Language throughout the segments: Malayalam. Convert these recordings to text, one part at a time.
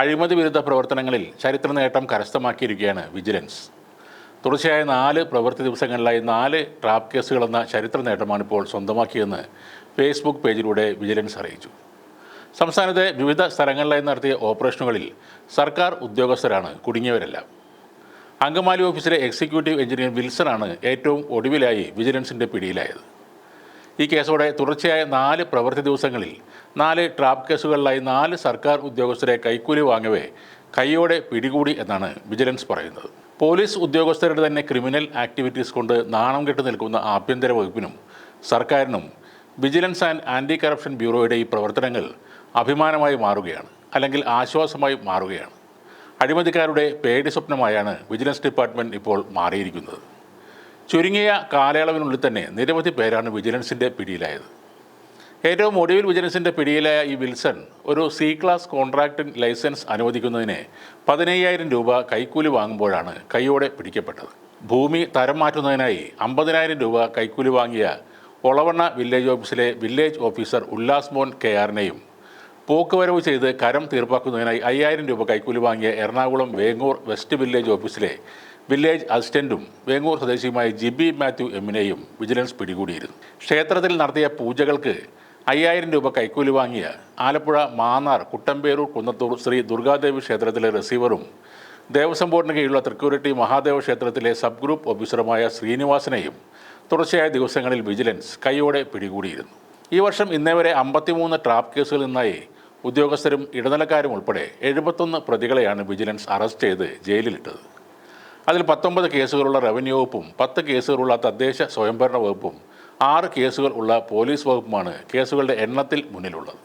അഴിമതി വിരുദ്ധ പ്രവർത്തനങ്ങളിൽ ചരിത്ര നേട്ടം കരസ്ഥമാക്കിയിരിക്കുകയാണ് വിജിലൻസ്. തുടർച്ചയായ നാല് പ്രവൃത്തി ദിവസങ്ങളിലായി നാല് ട്രാപ്പ് കേസുകളെന്ന ചരിത്ര നേട്ടമാണ് ഇപ്പോൾ സ്വന്തമാക്കിയെന്ന് ഫേസ്ബുക്ക് പേജിലൂടെ വിജിലൻസ് അറിയിച്ചു. സംസ്ഥാനത്തെ വിവിധ സ്ഥലങ്ങളിലായി നടത്തിയ ഓപ്പറേഷനുകളിൽ സർക്കാർ ഉദ്യോഗസ്ഥരാണ് കുടുങ്ങിയവരല്ല. അങ്കമാലി ഓഫീസിലെ എക്സിക്യൂട്ടീവ് എഞ്ചിനീയർ വിൽസണാണ് ഏറ്റവും ഒടുവിലായി വിജിലൻസിന്റെ പിടിയിലായത്. ഈ കേസോടെ തുടർച്ചയായ നാല് പ്രവൃത്തി ദിവസങ്ങളിൽ നാല് ട്രാപ്പ് കേസുകളിലായി നാല് സർക്കാർ ഉദ്യോഗസ്ഥരെ കൈക്കൂലി വാങ്ങവേ കൈയോടെ പിടികൂടി എന്നാണ് വിജിലൻസ് പറയുന്നത്. പോലീസ് ഉദ്യോഗസ്ഥരുടെ തന്നെ ക്രിമിനൽ ആക്ടിവിറ്റീസ് കൊണ്ട് നാണം കെട്ട് നിൽക്കുന്ന ആഭ്യന്തര വകുപ്പിനും സർക്കാരിനും വിജിലൻസ് ആൻഡ് ആന്റി കറപ്ഷൻ ബ്യൂറോയുടെ ഈ പ്രവർത്തനങ്ങൾ അഭിമാനമായി മാറുകയാണ് അല്ലെങ്കിൽ ആശ്വാസമായി മാറുകയാണ്. അഴിമതിക്കാരുടെ പേടി സ്വപ്നമായാണ് വിജിലൻസ് ഡിപ്പാർട്ട്മെന്റ് ഇപ്പോൾ മാറിയിരിക്കുന്നത്. ചുരുങ്ങിയ കാലയളവിനുള്ളിൽ തന്നെ നിരവധി പേരാണ് വിജിലൻസിന്റെ പിടിയിലായത്. ഏറ്റവും ഒടുവിൽ വിജിലൻസിന്റെ പിടിയിലായ ഈ വിൽസൺ ഒരു സി ക്ലാസ് കോൺട്രാക്ടിംഗ് ലൈസൻസ് അനുവദിക്കുന്നതിന് പതിനയ്യായിരം രൂപ കൈക്കൂലി വാങ്ങുമ്പോഴാണ് കൈയോടെ പിടിക്കപ്പെട്ടത്. ഭൂമി തരം മാറ്റുന്നതിനായി അമ്പതിനായിരം രൂപ കൈക്കൂലി വാങ്ങിയ ഒളവണ്ണ വില്ലേജ് ഓഫീസിലെ village officer Ullas Mon K ആറിനെയും പോക്കുവരവ് ചെയ്ത് കരം തീർപ്പാക്കുന്നതിനായി അയ്യായിരം രൂപ കൈക്കൂലി വാങ്ങിയ എറണാകുളം വേങ്ങൂർ വെസ്റ്റ് വില്ലേജ് ഓഫീസിലെ വില്ലേജ് അസിസ്റ്റന്റും വേങ്ങൂർ സ്വദേശിയുമായ ജിബി മാത്യു എമ്മിനെയും വിജിലൻസ് പിടികൂടിയിരുന്നു. ക്ഷേത്രത്തിൽ നടത്തിയ പൂജകൾക്ക് അയ്യായിരം രൂപ കൈക്കൂലി വാങ്ങിയ ആലപ്പുഴ മാന്നാർ കുട്ടമ്പേരൂർ കുന്നത്തൂർ ശ്രീ ദുർഗാദേവി ക്ഷേത്രത്തിലെ റിസീവറും ദേവസ്വം ബോർഡിന് കീഴിലുള്ള തൃക്കൂരട്ടി മഹാദേവ ക്ഷേത്രത്തിലെ സബ് ഗ്രൂപ്പ് ഓഫീസറുമായ ശ്രീനിവാസനെയും തുടർച്ചയായ ദിവസങ്ങളിൽ വിജിലൻസ് കൈയോടെ പിടികൂടിയിരുന്നു. ഈ വർഷം ഇന്നേവരെ അമ്പത്തിമൂന്ന് ട്രാപ്പ് കേസുകളിൽ നിന്നായി ഉദ്യോഗസ്ഥരും ഇടനിലക്കാരും ഉൾപ്പെടെ എഴുപത്തൊന്ന് പ്രതികളെയാണ് വിജിലൻസ് അറസ്റ്റ് ചെയ്ത് ജയിലിലിട്ടത്. അതിൽ പത്തൊമ്പത് കേസുകളുള്ള റവന്യൂ വകുപ്പും പത്ത് കേസുകളുള്ള തദ്ദേശ സ്വയംഭരണ വകുപ്പും ആറ് കേസുകൾ ഉള്ള പോലീസ് വകുപ്പുമാണ് കേസുകളുടെ എണ്ണത്തിൽ മുന്നിലുള്ളത്.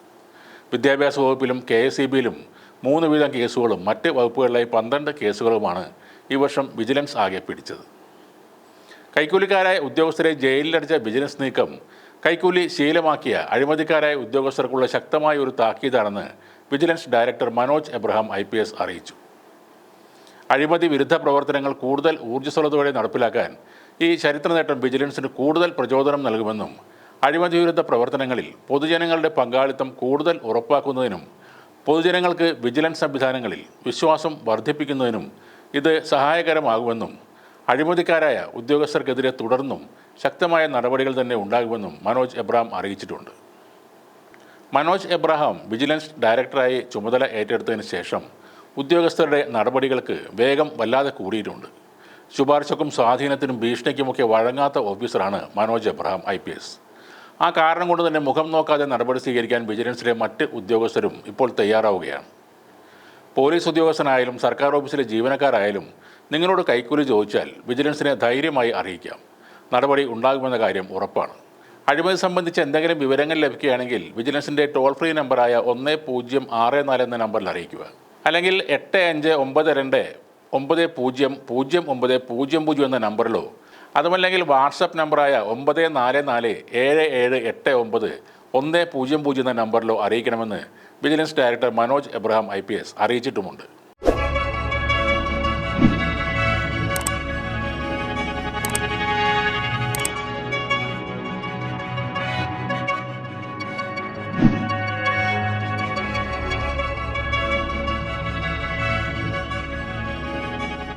വിദ്യാഭ്യാസ വകുപ്പിലും കെ എസ് ഇ ബിയിലും മൂന്ന് വീതം കേസുകളും മറ്റ് വകുപ്പുകളിലായി പന്ത്രണ്ട് കേസുകളുമാണ് ഈ വർഷം വിജിലൻസ് ആകെ പിടിച്ചത്. കൈക്കൂലിക്കാരായ ഉദ്യോഗസ്ഥരെ ജയിലിലടിച്ച ബിസിനസ് നീക്കം കൈക്കൂലി ശീലമാക്കിയ അഴിമതിക്കാരായ ഉദ്യോഗസ്ഥർക്കുള്ള ശക്തമായ ഒരു താക്കീതാണെന്ന് vigilance director Manoj Abraham I അറിയിച്ചു. അഴിമതി വിരുദ്ധ പ്രവർത്തനങ്ങൾ കൂടുതൽ ഊർജസ്വലതയോടെ നടപ്പിലാക്കാൻ ഈ ചരിത്ര നേട്ടം വിജിലൻസിന് കൂടുതൽ പ്രചോദനം നൽകുമെന്നും അഴിമതി വിരുദ്ധ പ്രവർത്തനങ്ങളിൽ പൊതുജനങ്ങളുടെ പങ്കാളിത്തം കൂടുതൽ ഉറപ്പാക്കുന്നതിനും പൊതുജനങ്ങൾക്ക് വിജിലൻസ് സംവിധാനങ്ങളിൽ വിശ്വാസം വർദ്ധിപ്പിക്കുന്നതിനും ഇത് സഹായകരമാകുമെന്നും അഴിമതിക്കാരായ ഉദ്യോഗസ്ഥർക്കെതിരെ തുടർന്നും ശക്തമായ നടപടികൾ തന്നെ ഉണ്ടാകുമെന്നും മനോജ് എബ്രഹാം അറിയിച്ചിട്ടുണ്ട്. മനോജ് എബ്രഹാം വിജിലൻസ് ഡയറക്ടറായി ചുമതല ഏറ്റെടുത്തതിന് ശേഷം ഉദ്യോഗസ്ഥരുടെ നടപടികൾക്ക് വേഗം വല്ലാതെ കൂടിയിട്ടുണ്ട്. ശുപാർശക്കും സ്വാധീനത്തിനും ഭീഷണിക്കുമൊക്കെ വഴങ്ങാത്ത ഓഫീസറാണ് Manoj Abraham I P S. ആ കാരണം കൊണ്ട് തന്നെ മുഖം നോക്കാതെ നടപടി സ്വീകരിക്കാൻ വിജിലൻസിലെ മറ്റ് ഉദ്യോഗസ്ഥരും ഇപ്പോൾ തയ്യാറാവുകയാണ്. പോലീസ് ഉദ്യോഗസ്ഥനായാലും സർക്കാർ ഓഫീസിലെ ജീവനക്കാരായാലും നിങ്ങളോട് കൈക്കൂലി ചോദിച്ചാൽ വിജിലൻസിനെ ധൈര്യമായി അറിയിക്കാം. നടപടി ഉണ്ടാകുമെന്ന കാര്യം ഉറപ്പാണ്. അഴിമതി സംബന്ധിച്ച് എന്തെങ്കിലും വിവരങ്ങൾ ലഭിക്കുകയാണെങ്കിൽ വിജിലൻസിന്റെ ടോൾ ഫ്രീ നമ്പറായ ഒന്ന് പൂജ്യം ആറ് നാല് എന്ന നമ്പറിൽ അറിയിക്കുക. അല്ലെങ്കിൽ എട്ട് അഞ്ച് ഒമ്പത് രണ്ട് ഒമ്പത് പൂജ്യം പൂജ്യം ഒമ്പത് പൂജ്യം പൂജ്യം എന്ന നമ്പറിലോ അതുമല്ലെങ്കിൽ വാട്സപ്പ് നമ്പറായ ഒമ്പത് നാല് നാല് ഏഴ് ഏഴ് എട്ട് ഒമ്പത് ഒന്ന് പൂജ്യം പൂജ്യം എന്ന നമ്പറിലോ അറിയിക്കണമെന്ന് vigilance director Manoj Abraham I അറിയിച്ചിട്ടുമുണ്ട്.